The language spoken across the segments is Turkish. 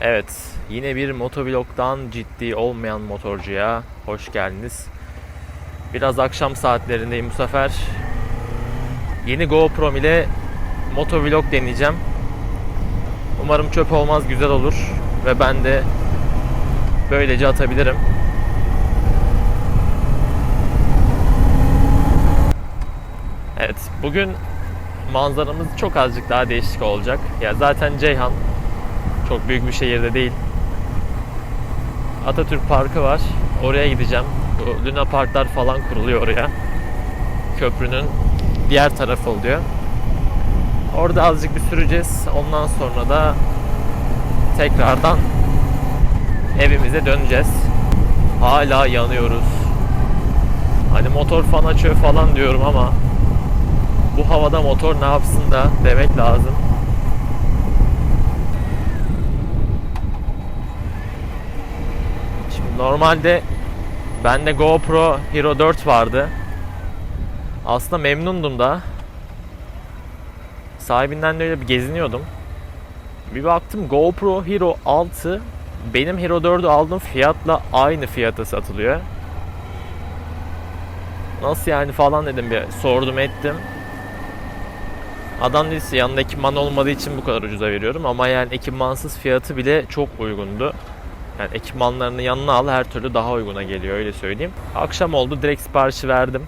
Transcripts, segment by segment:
Evet, yine bir motovlogdan ciddi olmayan motorcuya hoş geldiniz. Biraz akşam saatlerindeyim bu sefer. Yeni GoPro ile motovlog deneyeceğim. Umarım çöp olmaz, güzel olur ve ben de böylece atabilirim. Evet, bugün manzaramız çok azıcık daha değişik olacak. Ya zaten Ceyhan çok büyük bir şehirde değil. Atatürk Parkı var. Oraya gideceğim. Bu Luna Parklar falan kuruluyor oraya. Köprünün diğer tarafı oluyor. Orada azıcık bir süreceğiz. Ondan sonra da tekrardan evimize döneceğiz. Hala yanıyoruz. Hani motor fan açıyor falan diyorum ama bu havada motor ne yapsın da demek lazım. Şimdi normalde bende GoPro Hero 4 vardı. Aslında memnundum da. Sahibinden de öyle bir geziniyordum. Bir baktım GoPro Hero 6 benim Hero 4'ü aldığım fiyatla aynı fiyata satılıyor. Nasıl yani falan dedim bir sordum ettim. Adam dedi yanında ekipman olmadığı için bu kadar ucuza veriyorum ama yani ekipmansız fiyatı bile çok uygundu. Yani ekipmanlarını yanına al her türlü daha uyguna geliyor öyle söyleyeyim. Akşam oldu direkt siparişi verdim.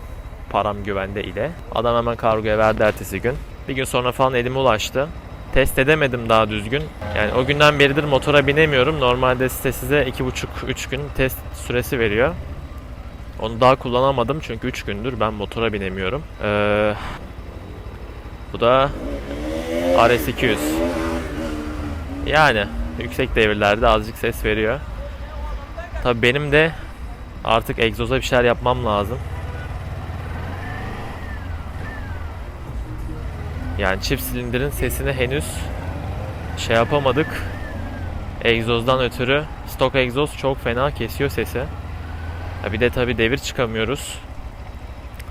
Param güvende ile. Adam hemen kargoya verdi ertesi gün. Bir gün sonra falan elime ulaştı. Test edemedim daha düzgün. Yani o günden beridir motora binemiyorum. Normalde site size 2,5-3 gün test süresi veriyor. Onu daha kullanamadım çünkü 3 gündür ben motora binemiyorum. Ee, bu da RS200. Yani yüksek devirlerde azıcık ses veriyor. Tabii benim de artık egzoza bir şeyler yapmam lazım. Yani çift silindirin sesini henüz şey yapamadık. Egzozdan ötürü stok egzoz çok fena kesiyor sesi. Ya bir de tabi devir çıkamıyoruz.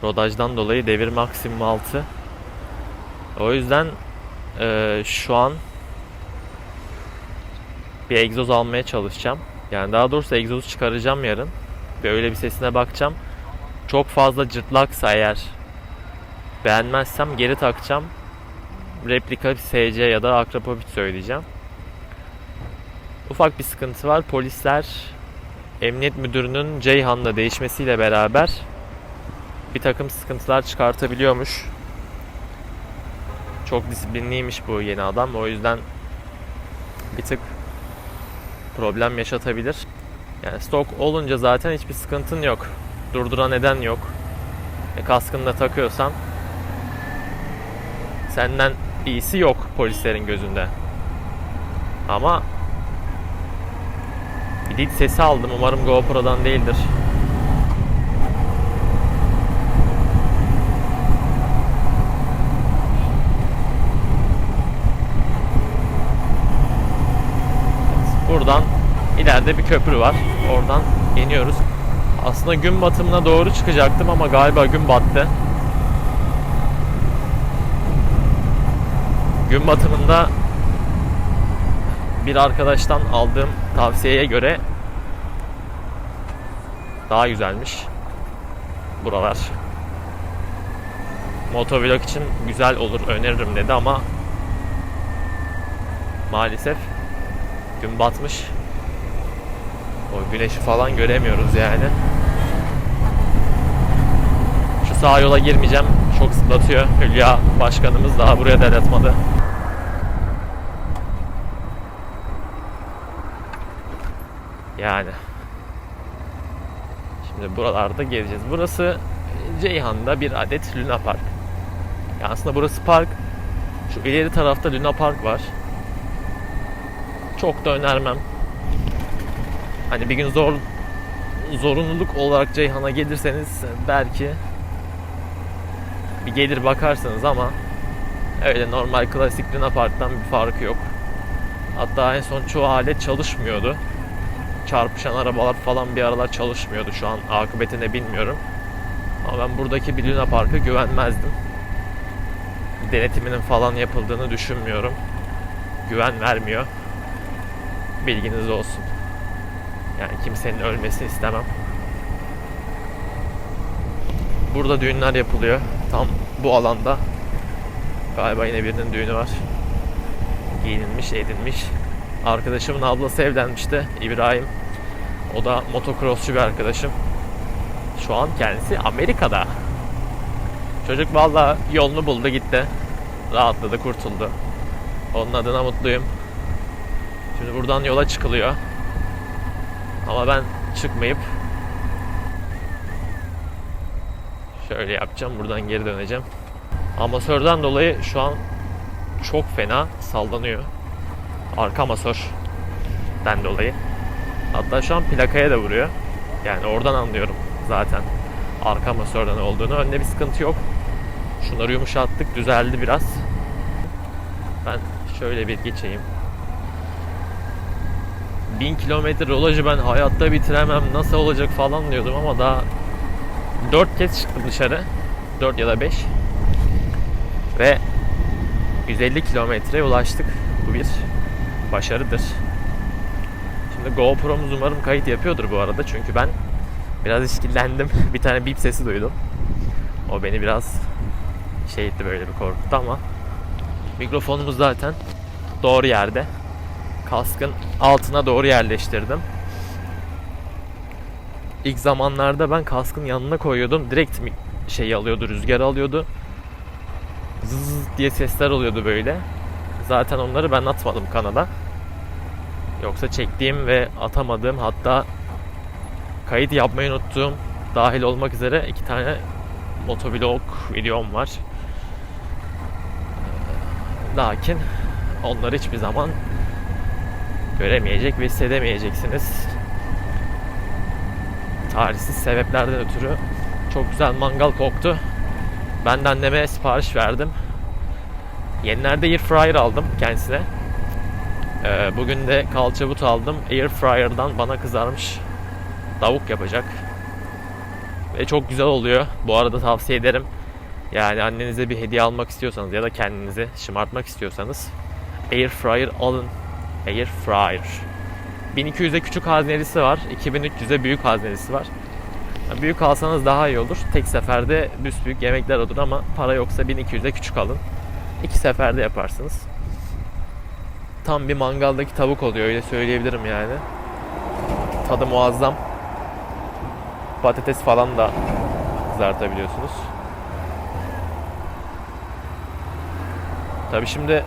Rodajdan dolayı devir maksimum 6. O yüzden eee, şu an bir egzoz almaya çalışacağım. Yani daha doğrusu egzozu çıkaracağım yarın. Ve öyle bir sesine bakacağım. Çok fazla cırtlaksa eğer beğenmezsem geri takacağım. Replika SC ya da Akrapovic söyleyeceğim. Ufak bir sıkıntı var. Polisler Emniyet Müdürü'nün Ceyhan'la değişmesiyle beraber bir takım sıkıntılar çıkartabiliyormuş. Çok disiplinliymiş bu yeni adam. O yüzden bir tık problem yaşatabilir. Yani stok olunca zaten hiçbir sıkıntın yok. Durduran neden yok. E, kaskını da takıyorsan senden iyisi yok polislerin gözünde. Ama bir dit sesi aldım. Umarım GoPro'dan değildir. Buradan ileride bir köprü var. Oradan iniyoruz. Aslında gün batımına doğru çıkacaktım ama galiba gün battı. Gün batımında bir arkadaştan aldığım tavsiyeye göre daha güzelmiş buralar. Motovlog için güzel olur öneririm dedi ama maalesef gün batmış. O güneşi falan göremiyoruz yani. Şu sağ yola girmeyeceğim. Çok zıplatıyor. Hülya başkanımız daha buraya del atmadı. Yani. Şimdi buralarda gezeceğiz. Burası Ceyhan'da bir adet Luna Park. Yani aslında burası park. Şu ileri tarafta Luna Park var. Çok da önermem. Hani bir gün zor zorunluluk olarak Ceyhan'a gelirseniz belki bir gelir bakarsınız ama öyle normal klasik Luna Park'tan bir farkı yok. Hatta en son çoğu alet çalışmıyordu. Çarpışan arabalar falan bir aralar çalışmıyordu şu an akıbetine bilmiyorum. Ama ben buradaki bir Luna Park'a güvenmezdim. Denetiminin falan yapıldığını düşünmüyorum. Güven vermiyor. Bilginiz olsun. Yani kimsenin ölmesini istemem. Burada düğünler yapılıyor. Tam bu alanda. Galiba yine birinin düğünü var. Giyinilmiş, edilmiş. Arkadaşımın ablası evlenmişti. İbrahim. O da motocrossçu bir arkadaşım. Şu an kendisi Amerika'da. Çocuk valla yolunu buldu gitti. Rahatladı, kurtuldu. Onun adına mutluyum. Şimdi buradan yola çıkılıyor. Ama ben çıkmayıp şöyle yapacağım. Buradan geri döneceğim. Amasörden dolayı şu an çok fena sallanıyor. Arka amasörden dolayı. Hatta şu an plakaya da vuruyor. Yani oradan anlıyorum zaten arka amasörden olduğunu. Önde bir sıkıntı yok. Şunları yumuşattık. Düzeldi biraz. Ben şöyle bir geçeyim. 1000 kilometre rolajı ben hayatta bitiremem nasıl olacak falan diyordum ama daha 4 kez çıktım dışarı. 4 ya da 5 ve 150 kilometreye ulaştık. Bu bir başarıdır. Şimdi GoPro'muz umarım kayıt yapıyordur bu arada. Çünkü ben biraz işkillendim. Bir tane bip sesi duydum. O beni biraz şey etti böyle bir korkuttu ama mikrofonumuz zaten doğru yerde kaskın altına doğru yerleştirdim. İlk zamanlarda ben kaskın yanına koyuyordum. Direkt mi- şey alıyordu, rüzgar alıyordu. Zız diye sesler oluyordu böyle. Zaten onları ben atmadım kanala. Yoksa çektiğim ve atamadığım hatta kayıt yapmayı unuttuğum dahil olmak üzere iki tane motovlog videom var. Lakin onları hiçbir zaman göremeyecek ve hissedemeyeceksiniz. Tarihsiz sebeplerden ötürü çok güzel mangal koktu. Ben de anneme sipariş verdim. Yenilerde air fryer aldım kendisine. Ee, bugün de kalça but aldım. Air fryer'dan bana kızarmış tavuk yapacak. Ve çok güzel oluyor. Bu arada tavsiye ederim. Yani annenize bir hediye almak istiyorsanız ya da kendinizi şımartmak istiyorsanız air fryer alın. Air fryer. 1200'e küçük haznelisi var. 2300'e büyük haznelisi var. Büyük alsanız daha iyi olur. Tek seferde büyük yemekler olur ama para yoksa 1200'e küçük alın. İki seferde yaparsınız. Tam bir mangaldaki tavuk oluyor öyle söyleyebilirim yani. Tadı muazzam. Patates falan da kızartabiliyorsunuz. Tabi şimdi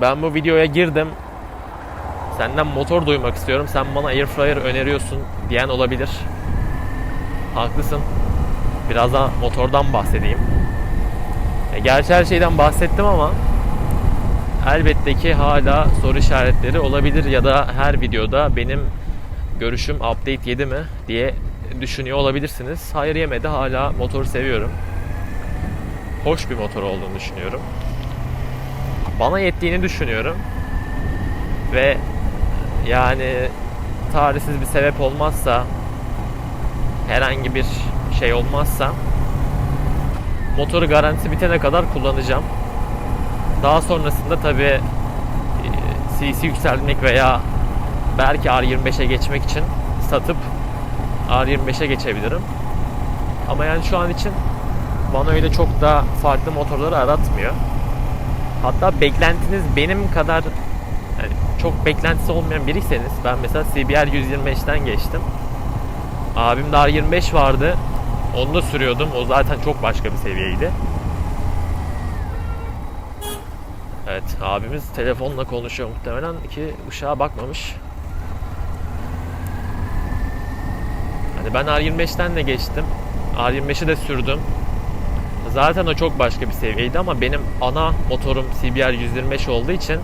ben bu videoya girdim. Senden motor duymak istiyorum. Sen bana airfryer öneriyorsun diyen olabilir. Haklısın. Biraz da motordan bahsedeyim. E, gerçi her şeyden bahsettim ama elbette ki hala soru işaretleri olabilir ya da her videoda benim görüşüm update yedi mi diye düşünüyor olabilirsiniz. Hayır yemedi. Hala motoru seviyorum. Hoş bir motor olduğunu düşünüyorum. Bana yettiğini düşünüyorum. Ve yani tarihsiz bir sebep olmazsa herhangi bir şey olmazsa motoru garantisi bitene kadar kullanacağım. Daha sonrasında tabi CC yükseltmek veya belki R25'e geçmek için satıp R25'e geçebilirim. Ama yani şu an için bana öyle çok da farklı motorları aratmıyor. Hatta beklentiniz benim kadar çok beklentisi olmayan biriyseniz ben mesela CBR 125'ten geçtim. Abim daha 25 vardı. Onu da sürüyordum. O zaten çok başka bir seviyeydi. Evet abimiz telefonla konuşuyor muhtemelen ki ışığa bakmamış. Hani ben R25'ten de geçtim. R25'i de sürdüm. Zaten o çok başka bir seviyeydi ama benim ana motorum CBR 125 olduğu için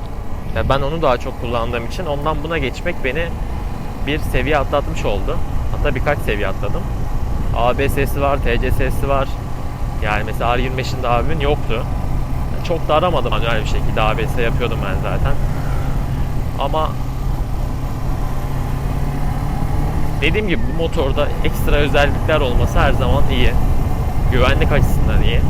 ve ben onu daha çok kullandığım için ondan buna geçmek beni bir seviye atlatmış oldu. Hatta birkaç seviye atladım. ABS'si var, TCS'si var. Yani mesela R25'inde abimin yoktu. Çok da aramadım manuel bir şekilde ABS yapıyordum ben zaten. Ama dediğim gibi bu motorda ekstra özellikler olması her zaman iyi. Güvenlik açısından iyi.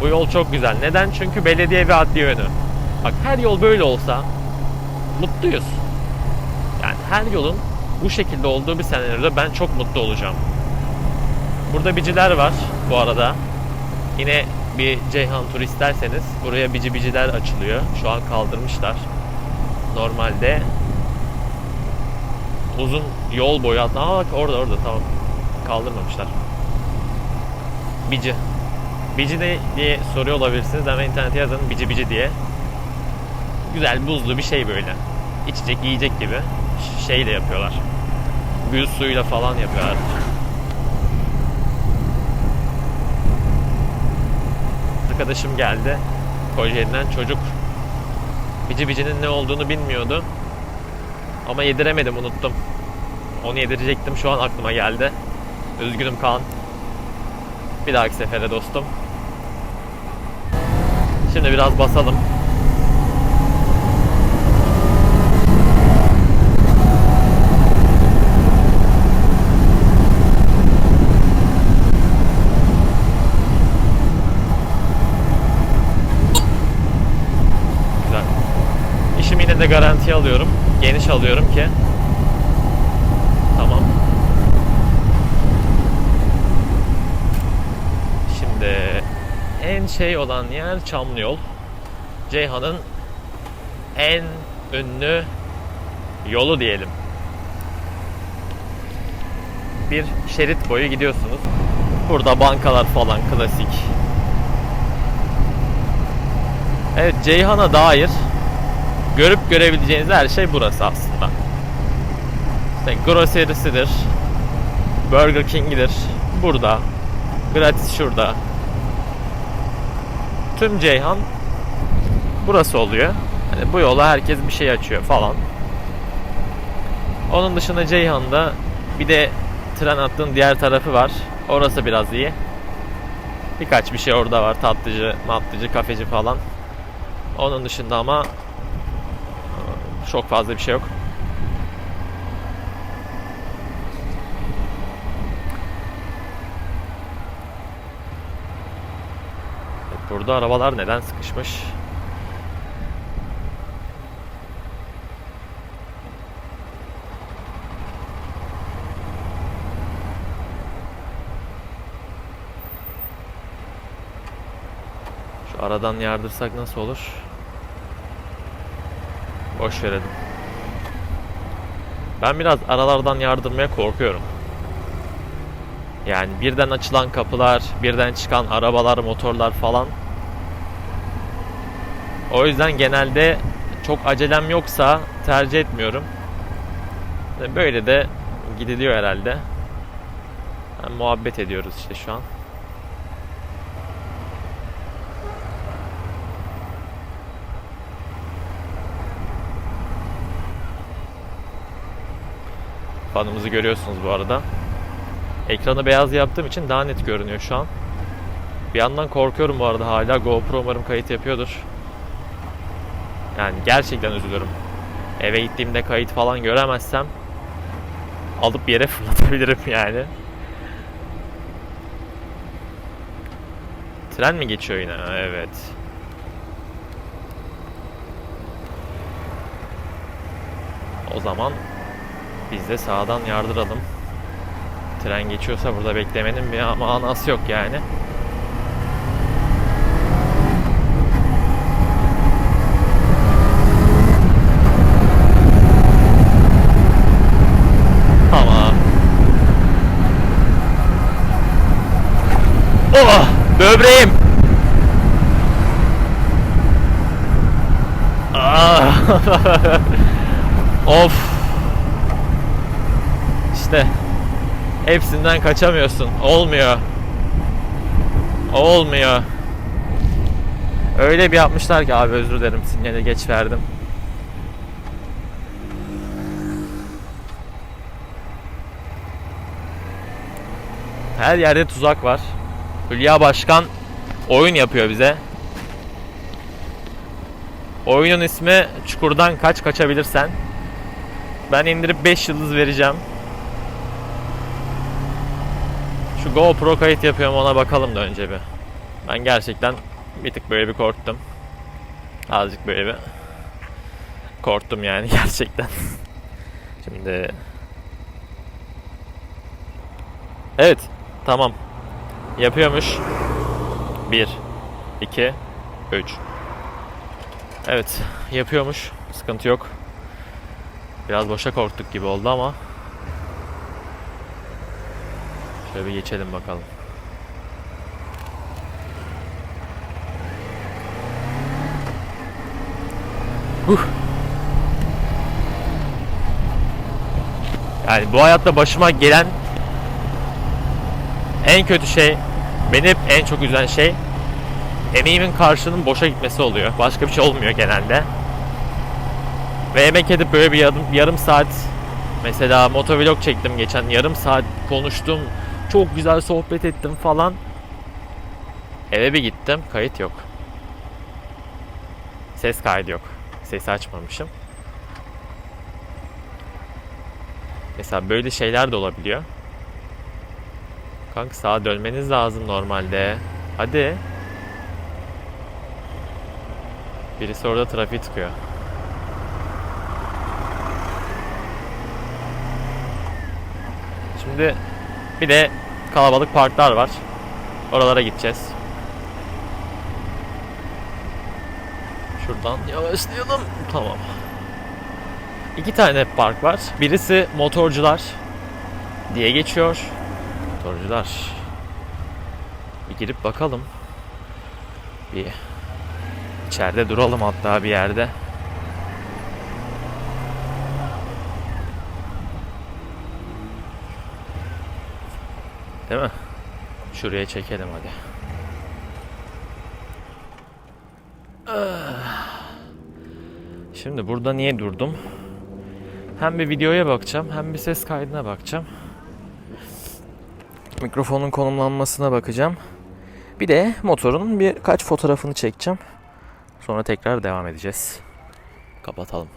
Bu yol çok güzel. Neden? Çünkü belediye ve adliye yönü. Bak her yol böyle olsa mutluyuz. Yani her yolun bu şekilde olduğu bir senaryoda ben çok mutlu olacağım. Burada biciler var bu arada. Yine bir Ceyhan tur isterseniz buraya bici biciler açılıyor. Şu an kaldırmışlar. Normalde uzun yol boyu hatta Aa bak orada orada tamam kaldırmamışlar. Bici. Bici ne diye soruyor olabilirsiniz ama internete yazın bici bici diye. Güzel buzlu bir şey böyle. İçecek yiyecek gibi Ş- şey de yapıyorlar. Gül suyuyla falan yapıyorlar. Arkadaşım geldi. Kocaeli'den çocuk. Bici bicinin ne olduğunu bilmiyordu. Ama yediremedim unuttum. Onu yedirecektim şu an aklıma geldi. Üzgünüm Kaan. Bir dahaki sefere dostum. Şimdi biraz basalım. Güzel. De garantiye alıyorum. Geniş alıyorum ki. Tamam. Şimdi en şey olan yer Çamlı Yol. Ceyhan'ın en ünlü yolu diyelim. Bir şerit boyu gidiyorsunuz. Burada bankalar falan klasik. Evet Ceyhan'a dair görüp görebileceğiniz her şey burası aslında. İşte grocerisidir. Burger King'idir. Burada. Gratis şurada. Tüm Ceyhan burası oluyor. Hani bu yola herkes bir şey açıyor falan. Onun dışında Ceyhan'da bir de tren hattının diğer tarafı var. Orası biraz iyi. Birkaç bir şey orada var. Tatlıcı, matlıcı, kafeci falan. Onun dışında ama çok fazla bir şey yok. Burada arabalar neden sıkışmış? Şu aradan yardırsak nasıl olur? Boş verelim. Ben biraz aralardan yardırmaya korkuyorum. Yani birden açılan kapılar, birden çıkan arabalar, motorlar falan. O yüzden genelde çok acelem yoksa tercih etmiyorum. Böyle de gidiliyor herhalde. Yani muhabbet ediyoruz işte şu an. Fanımızı görüyorsunuz bu arada. Ekranı beyaz yaptığım için daha net görünüyor şu an. Bir yandan korkuyorum bu arada hala GoPro umarım kayıt yapıyordur. Yani gerçekten üzülürüm. Eve gittiğimde kayıt falan göremezsem alıp yere fırlatabilirim yani. Tren mi geçiyor yine? Evet. O zaman biz de sağdan yardıralım. Tren geçiyorsa burada beklemenin bir manası yok yani. Oh! Böbreğim! Ah! of! İşte hepsinden kaçamıyorsun. Olmuyor. Olmuyor. Öyle bir yapmışlar ki abi özür dilerim sinyali geç verdim. Her yerde tuzak var. Hülya Başkan oyun yapıyor bize. Oyunun ismi Çukurdan Kaç Kaçabilirsen. Ben indirip 5 yıldız vereceğim. Şu GoPro kayıt yapıyorum ona bakalım da önce bir. Ben gerçekten bir tık böyle bir korktum. Azıcık böyle bir korktum yani gerçekten. Şimdi Evet, tamam. Yapıyormuş. 1 2 3 Evet, yapıyormuş. Sıkıntı yok. Biraz boşa korktuk gibi oldu ama Şöyle bir geçelim bakalım. Huh. Yani bu hayatta başıma gelen en kötü şey, beni hep en çok üzen şey emeğimin karşılığının boşa gitmesi oluyor. Başka bir şey olmuyor genelde. Ve emek edip böyle bir yarım, yarım saat mesela motovlog çektim geçen yarım saat konuştum. Çok güzel sohbet ettim falan. Eve bir gittim. Kayıt yok. Ses kaydı yok. Sesi açmamışım. Mesela böyle şeyler de olabiliyor. Kanka sağa dönmeniz lazım normalde. Hadi. Birisi orada trafiği tıkıyor. Şimdi bir de kalabalık parklar var. Oralara gideceğiz. Şuradan yavaşlayalım. Tamam. İki tane park var. Birisi motorcular diye geçiyor. Motorcular. Bir girip bakalım. Bir içeride duralım hatta bir yerde. Değil mi? Şuraya çekelim hadi. Ah. Şimdi burada niye durdum? Hem bir videoya bakacağım hem bir ses kaydına bakacağım. Mikrofonun konumlanmasına bakacağım. Bir de motorun birkaç fotoğrafını çekeceğim. Sonra tekrar devam edeceğiz. Kapatalım.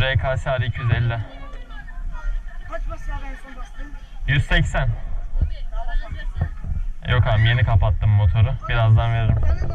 RKS 250. Kaç basıyor ben son bastım? 180. Yok abi yeni kapattım motoru. Birazdan veririm. Senin de